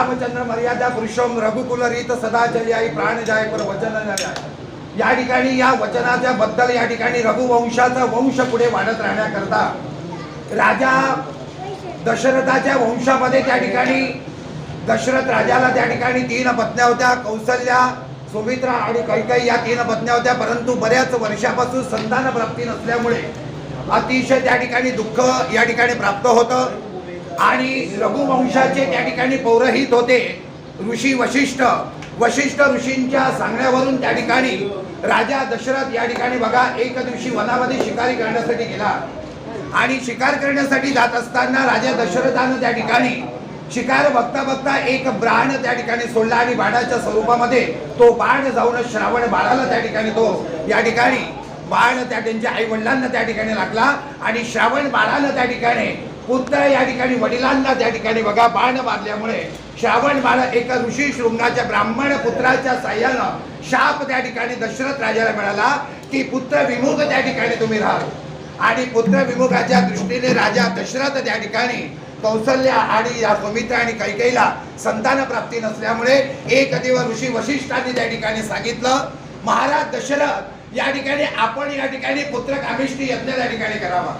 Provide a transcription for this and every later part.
रामचंद्र मर्यादा पुरुषोम रघुकुल रीत सदाचली आई प्राण जाय पर वचन जाय. या ठिकाणी या वचनाच्या बद्दल या ठिकाणी रघुवंशाचा वंश पुढे वाढत राहण्याकरता राजा दशरथाच्या वंशामध्ये त्या ठिकाणी दशरथ राजाला त्या ठिकाणी तीन पत्न्या होत्या कौसल्या सुमित्रा आणि कैकई या तीन पत्न्या होत्या परंतु बऱ्याच वर्षापासून संतान प्राप्ती नसल्यामुळे अतिशय त्या ठिकाणी दुःख या ठिकाणी प्राप्त होतं आणि रघुवंशाचे त्या ठिकाणी पौरोहित होते. ऋषी वशिष्ठ. वशिष्ठ ऋषींच्या सांगण्यावरून त्या ठिकाणी राजा दशरथ या ठिकाणी बघा एक दिवशी वनामध्ये शिकारी करण्यासाठी गेला. आणि शिकार करण्यासाठी जात असताना राजा दशरथानं त्या ठिकाणी शिकार बघता बघता एक ब्राण त्या ठिकाणी सोडला आणि बाणाच्या स्वरूपामध्ये तो बाण जाऊन श्रावण बाळाला त्या ठिकाणी तो या ठिकाणी बाण त्या त्यांच्या आई वडिलांना त्या ठिकाणी लागला आणि श्रावण बाळानं त्या ठिकाणी पुत्र या ठिकाणी वडिलांना त्या ठिकाणी बघा बाण मारल्यामुळे श्रावण बाळ एका ऋषी शृंगाच्या ब्राह्मण पुत्राच्या साह्यानं शाप त्या ठिकाणी दशरथ राजाला मिळाला. की पुत्र विमुख त्या ठिकाणी तुम्ही राहाल आणि पुत्र विमुखाच्या दृष्टीने राजा दशरथ त्या ठिकाणी कौशल्या आणि या सुमित्रा आणि कैकेईला संतान प्राप्ती नसल्यामुळे एक देव ऋषी वशिष्ठांनी त्या ठिकाणी सांगितलं महाराज दशरथ या ठिकाणी आपण या ठिकाणी पुत्र कामिष्ठी यज्ञ त्या ठिकाणी करावा.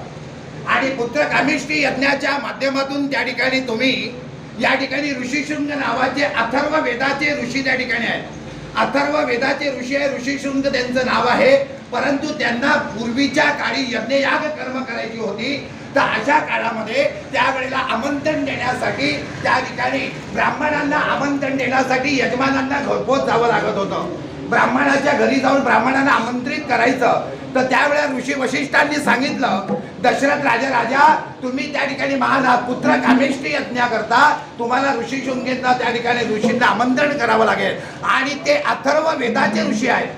आणि पुत्र कामिष्टी यज्ञाच्या माध्यमातून त्या ठिकाणी तुम्ही या ठिकाणी ऋषीशृंग नावाचे अथर्व वेदाचे ऋषी त्या ठिकाणी आहेत. अथर्व वेदाचे ऋषी आहे ऋषीशृंग त्यांचं नाव आहे. परंतु त्यांना पूर्वीच्या काळी यज्ञयाग कर्म करायची होती. तर अशा काळामध्ये त्यावेळेला आमंत्रण देण्यासाठी त्या ठिकाणी ब्राह्मणांना आमंत्रण देण्यासाठी यजमानांना घरपोच जावं लागत होतं. ब्राह्मणाच्या घरी जाऊन ब्राह्मणांना आमंत्रित करायचं. तर त्यावेळेला ऋषी वशिष्ठांनी सांगितलं दशरथ राजा राजा तुम्ही त्या ठिकाणी महान आहात. पुत्र कामेष्टी यज्ञाकरता तुम्हाला ऋषी शृंगेंना त्या ठिकाणी ऋषींना आमंत्रण करावं लागेल. आणि ते अथर्व वेदाचे ऋषी आहेत.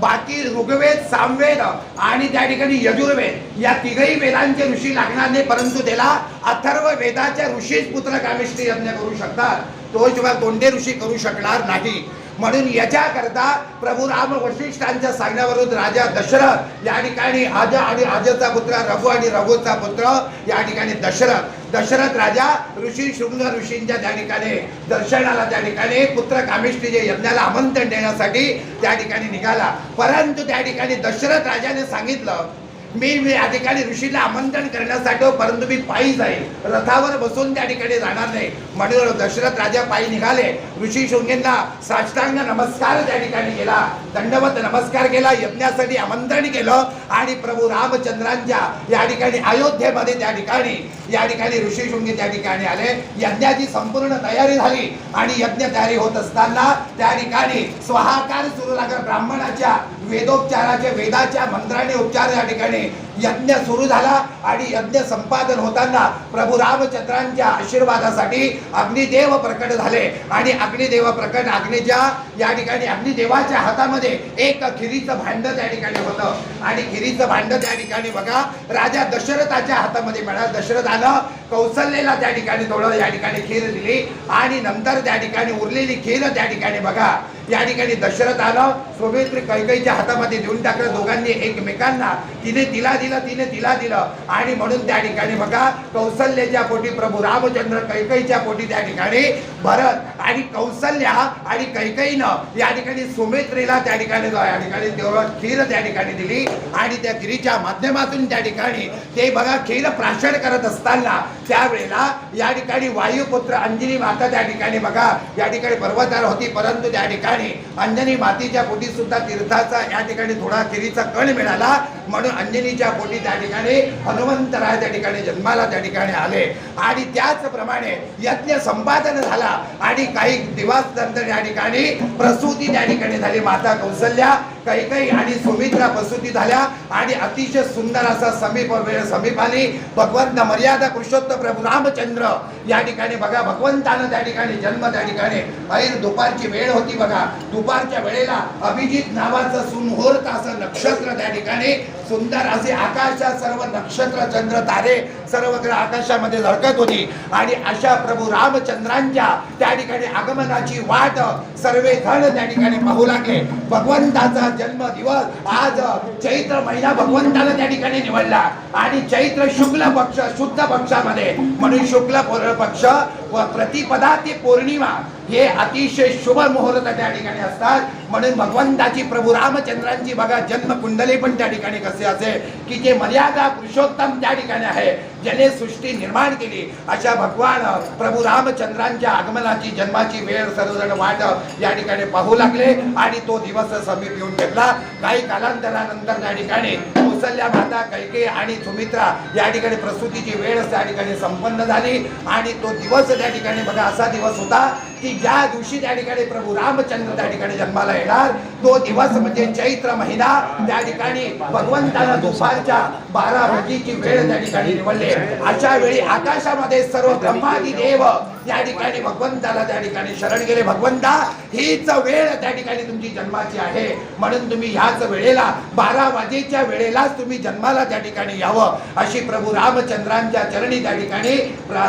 बाकी ऋग्वेद सामवेद आणि त्या ठिकाणी यजुर्वेद या तिघही वेदांचे ऋषी लागणार नाही परंतु त्याला अथर्व वेदाच्या ऋषीच पुत्र कामेष्टी यज्ञ करू शकतात. तो शिवाय कोणते ऋषी करू शकणार नाही. म्हणून याच्याकरता प्रभू राम वशिष्ठांच्या सांगण्यावरून राजा दशरथ या ठिकाणी आज आणि आजचा पुत्र रघु आणि रघुचा पुत्र या ठिकाणी दशरथ. दशरथ राजा ऋषी शृंग ऋषींच्या त्या ठिकाणी दर्शनाला त्या ठिकाणी पुत्र कामिष्ठीचे यज्ञाला आमंत्रण देण्यासाठी त्या ठिकाणी निघाला. परंतु त्या ठिकाणी दशरथ राजाने सांगितलं मी मी या ठिकाणी ऋषीला आमंत्रण करण्यासाठी परंतु मी पायी जाईल. रथावर बसून त्या ठिकाणी जाणार नाही. म्हणून दशरथ राजा पायी निघाले. ऋषी शृंगेंना साष्टांग नमस्कार त्या ठिकाणी केला. दंडवत नमस्कार केला. यज्ञासाठी आमंत्रण केलं. आणि प्रभू रामचंद्रांच्या या ठिकाणी अयोध्येमध्ये त्या ठिकाणी या ठिकाणी ऋषी शृंगी त्या ठिकाणी आले. यज्ञाची संपूर्ण तयारी झाली. आणि यज्ञ तयारी होत असताना त्या ठिकाणी स्वाहाकार सुरू लागला ब्राह्मणाच्या वेदोपचाराच्या वेदाच्या मंत्राने उपचार या ठिकाणी यज्ञ सुरू झाला आणि यज्ञ संपादन होताना प्रभू रामचंद्रांच्या आशीर्वादासाठी अग्निदेव प्रकट झाले. आणि अग्निदेव प्रकट अग्नीच्या या ठिकाणी अग्निदेवाच्या हातामध्ये एक खिरीचं भांड त्या ठिकाणी होतं. आणि खिरीचं भांड त्या ठिकाणी बघा राजा दशरथाच्या हातामध्ये मिळालं दशरथानं कौशल्यला त्या ठिकाणी थोडं या ठिकाणी खीर दिली आणि नंतर त्या ठिकाणी उरलेली खीर त्या ठिकाणी बघा या ठिकाणी दशरथानं सुमित्र कैकईच्या हातामध्ये देऊन टाकलं. दोघांनी एकमेकांना तिने तिला दिलं तिने तिला दिलं. आणि म्हणून त्या ठिकाणी बघा कौशल्याच्या पोटी प्रभू रामचंद्र कैकईच्या पोटी त्या ठिकाणी भरत आणि कौशल्या आणि कैकईनं या ठिकाणी सुमित्रेला त्या ठिकाणी या ठिकाणी देवळ खीर त्या ठिकाणी दिली. आणि त्या खिरीच्या माध्यमातून त्या ठिकाणी ते बघा खीर प्राशन करत असताना त्यावेळेला या ठिकाणी वायुपुत्र अंजनी माता त्या ठिकाणी बघा या ठिकाणी पर्वतार होती. परंतु त्या ठिकाणी अंजनी मातीच्या पोटी सुद्धा तीर्थाचा या ठिकाणी थोडा खिरीचा कण मिळाला. म्हणून अंजनीच्या पोटी त्या ठिकाणी हनुमंतराय त्या ठिकाणी जन्माला त्या ठिकाणी आले. आणि त्याचप्रमाणे यज्ञ संपादन झाला. आणि काही दिवस नंतर या ठिकाणी प्रसूती त्या ठिकाणी झाली. माता कौशल्या कैकई आणि सुमित्रा प्रसूती झाल्या आणि अतिशय सुंदर असा समीप वेळ समीप आली भगवंत मर्यादा पुरुषोत्तम प्रभू रामचंद्र या ठिकाणी बघा भगवंतानं त्या ठिकाणी जन्म त्या ठिकाणी ऐर दुपारची वेळ होती बघा. दुपारच्या वेळेला अभिजित नावाचं सुमुहूर्त असं नक्षत्र त्या ठिकाणी सुंदर असे आकाशात सर्व नक्षत्र चंद्र तारे सर्व ग्रह आकाशामध्ये झळकत होती. आणि अशा प्रभू रामचंद्रांच्या त्या ठिकाणी आगमनाची वाट सर्वे धन त्या ठिकाणी पाहू लागले. भगवंताचा जन्म दिवस आज चैत्र महिना भगवंताला त्या ठिकाणी निवडला. आणि चैत्र शुक्ल पक्ष शुद्ध पक्षामध्ये. म्हणून शुक्ल पक्ष व प्रतिपदा ते पौर्णिमा हे अतिशय शुभ मुहूर्त त्या ठिकाणी असतात. म्हणून भगवंताची प्रभू रामचंद्रांची बघा जन्म कुंडली पण त्या ठिकाणी कसे असे की जे मर्यादा पुरुषोत्तम त्या ठिकाणी आहे ज्याने सृष्टी निर्माण केली अशा भगवान प्रभू रामचंद्रांच्या आगमनाची जन्माची वेळ सर्वजण वाट या ठिकाणी पाहू लागले आणि तो दिवस समीप येऊन घेतला काही कालांतरानंतर त्या ठिकाणी कौसल्या माता कैके आणि सुमित्रा या ठिकाणी प्रसूतीची वेळ त्या ठिकाणी संपन्न झाली आणि तो दिवस त्या ठिकाणी बघा असा दिवस होता. की ज्या दिवशी त्या ठिकाणी प्रभू रामचंद्र त्या ठिकाणी जन्माला येणार तो दिवस म्हणजे चैत्र महिना. त्या ठिकाणी भगवंताला दुपारच्या बारा वाजेची वेळ त्या ठिकाणी निवडले. अशा वेळी आकाशामध्ये सर्व ब्रह्मादी देव त्या ठिकाणी भगवंताला त्या ठिकाणी शरण गेले. भगवंता हीच वेळ त्या ठिकाणी तुमची जन्माची आहे. म्हणून तुम्ही ह्याच वेळेला बारा वाजेच्या वेळेलाच तुम्ही जन्माला त्या ठिकाणी यावं. अशी प्रभू रामचंद्रांच्या चरणी त्या ठिकाणी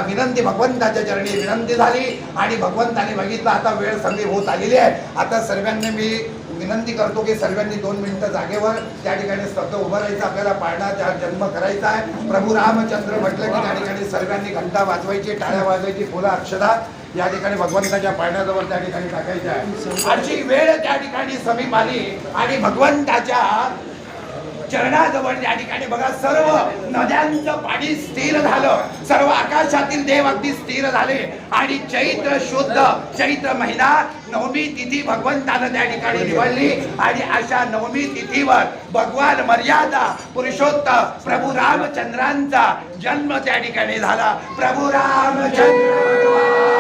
विनंती भगवंताच्या चरणी विनंती झाली. आणि भगवंता भगवंताने बघितलं आता वेळ समीप होत आलेली आहे. आता सर्वांनी मी विनंती करतो की सर्वांनी दोन मिनिटं जागेवर त्या ठिकाणी स्तब्ध उभं राहायचं आपल्याला पाळण्याचा जन्म करायचा आहे. प्रभू रामचंद्र म्हटलं की त्या ठिकाणी सर्वांनी घंटा वाजवायची टाळ्या वाजवायची फुलं अक्षदा या ठिकाणी भगवंताच्या पाळण्याजवळ त्या ठिकाणी टाकायच्या. आहे अशी वेळ त्या ठिकाणी समीप आली आणि भगवंताच्या चरणाजवळ त्या ठिकाणी बघा सर्व नद्यांचं पाणी स्थिर झालं. सर्व आकाशातील देव अगदी स्थिर झाले. आणि चैत्र शुद्ध चैत्र महिना नवमी तिथी भगवंतानं त्या ठिकाणी निवडली. आणि अशा नवमी तिथीवर भगवान मर्यादा पुरुषोत्तम प्रभू रामचंद्रांचा जन्म त्या ठिकाणी झाला. प्रभू रामचंद्र